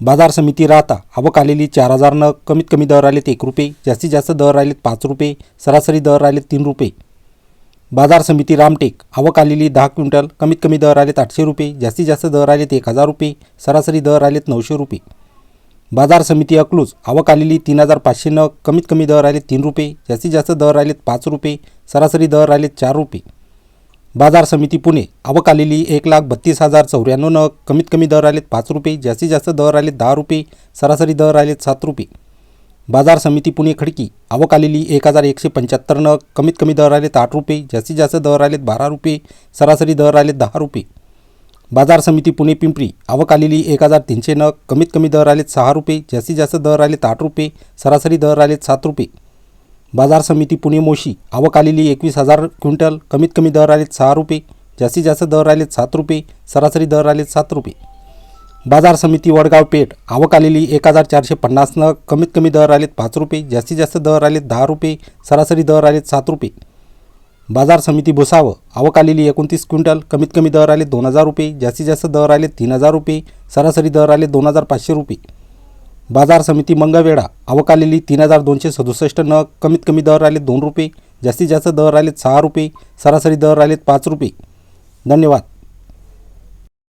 बाजार समिती राहता. आवक आलेली चार हजार न कमीत कमी दर आलेत एक रुपये. जास्तीत जास्त दर आलेत पाच रुपये. सरासरी दर आलेत तीन रुपये. बाजार समिती रामटेक. आवक आलेली दहा क्विंटल कमीत कमी दर आलेत आठशे रुपये. जास्तीत जास्त दर आलेत एक हजार रुपये. सरासरी दर आलेत नऊशे रुपये. बाजार समिती अकलूज. आवक आलेली तीन हजार पाचशे न कमीत कमी दर आलेत तीन रुपये. जास्तीत जास्त दर आलेत पाच रुपये. सरासरी दर आलेत चार रुपये. बाजार समिती पुणे. आवक आलेली एक लाख बत्तीस हजार चौऱ्याण्णव नग. कमीत कमी दर आलेत पाच रुपये. जास्तीत जास्त दर आलेत दहा रुपये. सरासरी दर आलेत सात रुपये. बाजार समिती पुणे खडकी. आवक आलेली एक हजार एकशे पंच्याहत्तर नग. कमीत कमी दर आलेत आठ रुपये. जास्तीत जास्त दर आलेत बारा रुपये. सरासरी दर आलेत दहा रुपये. बाजार समिती पुणे पिंपरी. आवक आलेली एक हजार तीनशे नग. कमीत कमी दर आलेत सहा रुपये. जास्तीत जास्त दर आलेत आठ रुपये. सरासरी दर आलेत सात रुपये. बाजार समिती पुणे मोशी आवक आलेली एकवीस हजार क्विंटल कमीत कमी दर आलेत सहा रुपये जास्तीत जास्त दर आलेत सात रुपये सरासरी दर आलेत सात रुपये. बाजार समिती वडगाव पेठ आवक आलेली एक हजार चारशे पन्नास नग कमीत कमी दर आलेत पाच रुपये जास्तीत जास्त दर आलेत दहा रुपये सरासरी दर आलेत सात रुपये. बाजार समिती भुसावं आवक आलेली एकोणतीस क्विंटल कमीत कमी दर आले दोन हजार रुपये जास्तीत जास्त दर आले तीन हजार रुपये सरासरी दर आले दोन हजार पाचशे रुपये. बाजार समिती मंगळवेढा अवकालेली तीन हजार दोनशे सदुसष्ट न कमीत कमी दर आले दोन रुपये जास्तीत जास्त दर आलेत सहा रुपये सरासरी दर आलेत पाच रुपये. धन्यवाद.